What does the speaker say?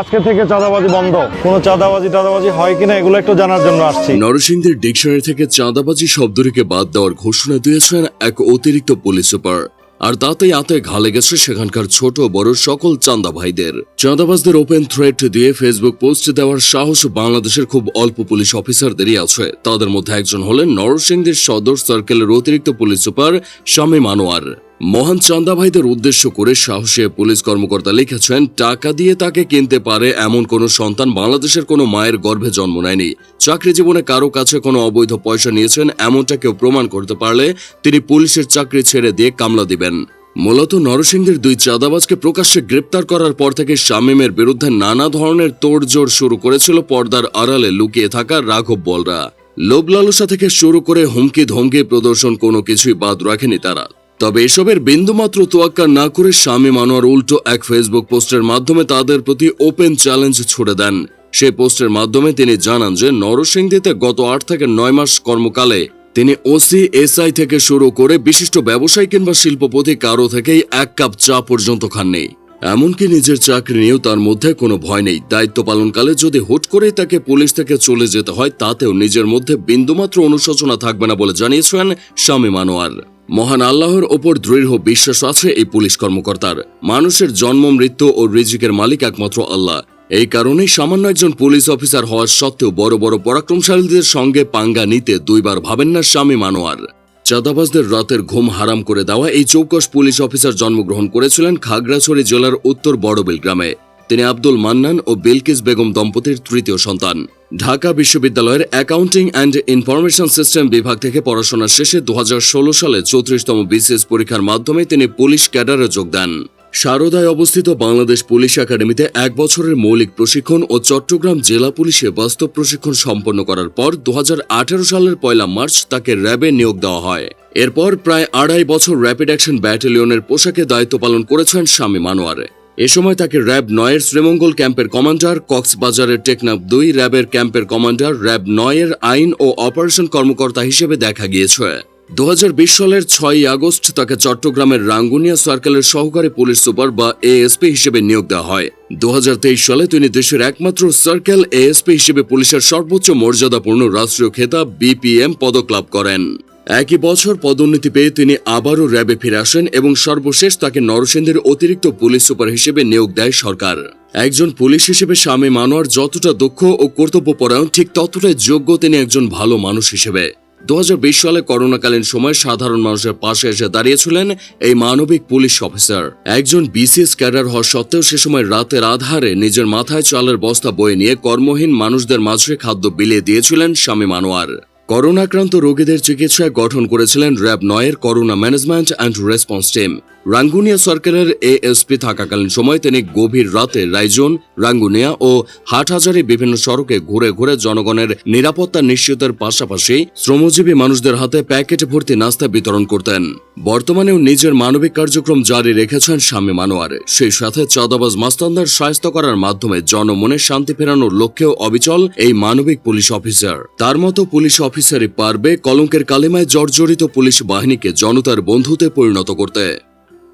আজকে থেকে চাঁদাবাজি বন্ধ। কোনো চাঁদাবাজি টাদাবাজি হয় কিনা এগুলো একটু জানার জন্য আসছি। নরসিংদীর ডিকশনারি থেকে চাঁদাবাজি শব্দটিকে বাদ দেওয়ার ঘোষণা দিয়েছেন এক অতিরিক্ত পুলিশ সুপার। আর তাতেই আতে ঘালে গেছে সেখানকার ছোট বড় সকল চাঁদা ভাইদের চাঁদাবাজদের ওপেন থ্রেট দিয়ে ফেসবুক পোস্ট দেওয়ার সাহস বাংলাদেশের খুব অল্প পুলিশ অফিসারদেরই আছে। তাদের মধ্যে একজন হলেন নরসিংদীর সদর সার্কেলের অতিরিক্ত পুলিশ সুপার শামীম আনোয়ার। মহান চান্দা ভাইদের উদ্দেশ্য করে সাহসী পুলিশ কর্মকর্তা লিখেছেন, টাকা দিয়ে তাকে কিনতে পারে এমন কোনো সন্তান বাংলাদেশের কোনো মায়ের গর্ভে জন্ম নেয়নি। চাকরি জীবনে কারও কাছে কোনো অবৈধ পয়সা নিয়েছেন, এমনটা কেউ প্রমাণ করতে পারলে তিনি পুলিশের চাকরি ছেড়ে দিয়ে কামলা দিবেন। মূলত নরসিংদীর দুই চাঁদাবাজকে প্রকাশ্যে গ্রেপ্তার করার পর থেকে শামীমের বিরুদ্ধে নানা ধরনের তোড়জোড় শুরু করেছিল পর্দার আড়ালে লুকিয়ে থাকা রাঘব বলরা। লোভ লালসা থেকে শুরু করে হুমকি ধমকি প্রদর্শন কোনো কিছুই বাদ রাখেনি তারা। তবে এসবের বিন্দুমাত্র তোয়াক্কা না করে স্বামী মানোয়ার উল্টো এক ফেসবুক পোস্টের মাধ্যমে তাদের প্রতি ওপেন চ্যালেঞ্জ ছুড়ে দেন। সেই পোস্টের মাধ্যমে তিনি জানান যে নরসিংদীতে গত আট থেকে নয় মাস কর্মকালে তিনি ওসি, এসআই থেকে শুরু করে বিশিষ্ট ব্যবসায়ী কিংবা শিল্পপতি কারও থেকেই এক কাপ চা পর্যন্ত খাননি। এমনকি নিজের চাকরি নিয়েও তার মধ্যে কোনো ভয় নেই। দায়িত্ব পালনকালে যদি হুট করে তাকে পুলিশ থেকে চলে যেতে হয়, তাতেও নিজের মধ্যে বিন্দুমাত্র অনুশোচনা থাকবে না বলে জানিয়েছেন স্বামী মানোয়ার। মহান আল্লাহর ওপর দৃঢ় বিশ্বাস আছে এই পুলিশ কর্মকর্তার। মানুষের জন্ম, মৃত্যু ও রিজিকের মালিক একমাত্র আল্লাহ। এই কারণেই সামান্য একজন পুলিশ অফিসার হওয়ার সত্ত্বেও বড় বড় পরাক্রমশালীদের সঙ্গে পাঙ্গা নিতে দুইবার ভাবেন না স্বামী মানোয়ার। চাঁদাবাজদের রাতের ঘুম হারাম করে দেওয়া এই চৌকস পুলিশ অফিসার জন্মগ্রহণ করেছিলেন খাগড়াছড়ি জেলার উত্তর বড়বিল গ্রামে। তিনি আব্দুল মান্নান ও বিলকিস বেগম দম্পতির তৃতীয় সন্তান। ঢাকা বিশ্ববিদ্যালয়ের অ্যাকাউন্টিং অ্যান্ড ইনফরমেশন সিস্টেম বিভাগ থেকে পড়াশোনা শেষে দুহাজার ষোলো সালে চৌত্রিশতম বিসিএস পরীক্ষার মাধ্যমে তিনি পুলিশ ক্যাডারে যোগ দেন। সারদায় অবস্থিত বাংলাদেশ পুলিশ একাডেমিতে এক বছরের মৌলিক প্রশিক্ষণ ও চট্টগ্রাম জেলা পুলিশে বাস্তব প্রশিক্ষণ সম্পন্ন করার পর দুহাজার আঠেরো সালের পয়লা মার্চ তাকে র্যাবে নিয়োগ দেওয়া হয়। এরপর প্রায় আড়াই বছর র্যাপিড অ্যাকশন ব্যাটালিয়নের পোশাকে দায়িত্ব পালন করেছেন স্বামী মানোয়ারে। এ সময় তাকে র্যাব নয়ের শ্রীমঙ্গল ক্যাম্পের কমান্ডার, কক্সবাজারের টেকনাফ দুই র্যাবের ক্যাম্পের কমান্ডার, র্যাব নয়ের আইন ও অপারেশন কর্মকর্তা হিসেবে দেখা গিয়েছে। দু হাজার বিশ সালের ছয়ই আগস্ট তাকে চট্টগ্রামের রাঙ্গুনিয়া সার্কেলের সহকারী পুলিশ সুপার বা এএসপি হিসেবে নিয়োগ দেওয়া হয়। দু হাজার তেইশ সালে তিনি দেশের একমাত্র সার্কেল এএসপি হিসেবে পুলিশের সর্বোচ্চ মর্যাদাপূর্ণ রাষ্ট্রীয় খেতাব বিপিএম পদক লাভ করেন। একই বছর পদোন্নতি পেয়ে তিনি আবারও র্যাবে ফিরে আসেন এবং সর্বশেষ তাকে নরসিংদীর অতিরিক্ত পুলিশ সুপার হিসেবে নিয়োগ দেয় সরকার। একজন পুলিশ হিসেবে স্বামী মানোয়ার যতটা দক্ষ ও কর্তব্যপরায়ণ, ঠিক ততটাই যোগ্য তিনি একজন ভালো মানুষ হিসেবে। দু হাজার বিশ সালে করোনাকালীন সময় সাধারণ মানুষের পাশে এসে দাঁড়িয়েছিলেন এই মানবিক পুলিশ অফিসার। একজন বিসিএস ক্যাডার হওয়া সত্ত্বেও সে সময় রাতের আধারে নিজের মাথায় চালের বস্তা বয়ে নিয়ে কর্মহীন মানুষদের মাঝে খাদ্য বিলিয়ে দিয়েছিলেন স্বামী মানোয়ার। করোনাক্রান্ত রোগীদের চিকিৎসায় গঠন করেছিলেন র্যাব নয়ের corona management and response team. Rangunia সার্কেলের এএসপি থাকাকালীন সময় তিনি গভীর রাতে রাইজোন, রাঙ্গুনিয়া ও হাটহাজারি বিভিন্ন সড়কে ঘুরে ঘুরে জনগণের নিরাপত্তা নিশ্চিতের পাশাপাশি শ্রমজীবী মানুষদের হাতে প্যাকেট ভর্তি নাস্তা বিতরণ করতেন। বর্তমানেও নিজের মানবিক কার্যক্রম জারি রেখেছেন স্বামী মানোয়ারে। সেই সাথে চাঁদাবাজ মাস্তানদের সাহায্য করার মাধ্যমে জনমনে শান্তি ফেরানোর লক্ষ্যেও অবিচল এই মানবিক পুলিশ অফিসার। তার মতো পুলিশ অফিসারই পারবে কলঙ্কের কালেমায় জর্জরিত পুলিশ বাহিনীকে জনতার বন্ধুতে পরিণত করতে।